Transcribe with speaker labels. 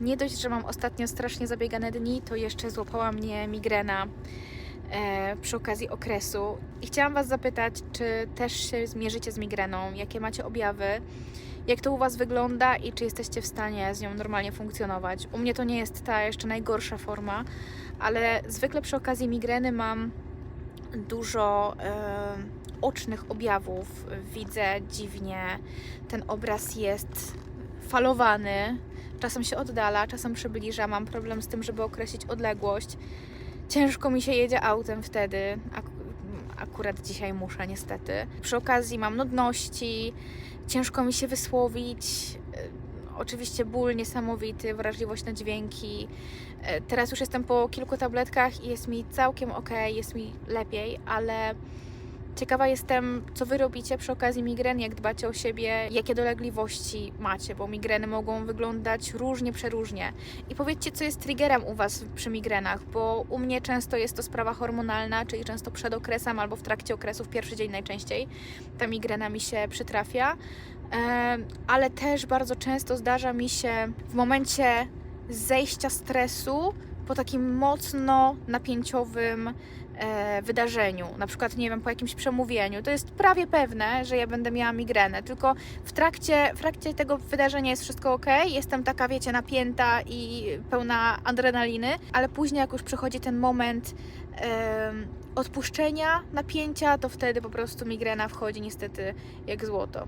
Speaker 1: Nie dość, że mam ostatnio strasznie zabiegane dni, to jeszcze złapała mnie migrena e, przy okazji okresu. I chciałam Was zapytać, czy też się zmierzycie z migreną? Jakie macie objawy? Jak to u Was wygląda i czy jesteście w stanie z nią normalnie funkcjonować? U mnie to nie jest ta jeszcze najgorsza forma, ale zwykle przy okazji migreny mam dużo e, ocznych objawów. Widzę dziwnie, ten obraz jest falowany, czasem się oddala, czasem przybliża. Mam problem z tym, żeby określić odległość. Ciężko mi się jedzie autem wtedy. Ak- akurat dzisiaj muszę, niestety. Przy okazji mam nudności, ciężko mi się wysłowić. e, Oczywiście ból niesamowity, wrażliwość na dźwięki. E, Teraz już jestem po kilku tabletkach i jest mi całkiem ok, jest mi lepiej, ale ciekawa jestem, co wy robicie przy okazji migren, jak dbacie o siebie, jakie dolegliwości macie, bo migreny mogą wyglądać różnie, przeróżnie. I powiedzcie, co jest triggerem u was przy migrenach, bo u mnie często jest to sprawa hormonalna, czyli często przed okresem albo w trakcie okresu, w pierwszy dzień najczęściej ta migrena mi się przytrafia. Ale też bardzo często zdarza mi się w momencie zejścia stresu po takim mocno napięciowym e, wydarzeniu, na przykład, nie wiem, po jakimś przemówieniu, to jest prawie pewne, że ja będę miała migrenę, tylko w trakcie, w trakcie tego wydarzenia jest wszystko ok, jestem taka, wiecie, napięta i pełna adrenaliny, ale później, jak już przychodzi ten moment em, odpuszczenia, napięcia, to wtedy po prostu migrena wchodzi niestety jak złoto.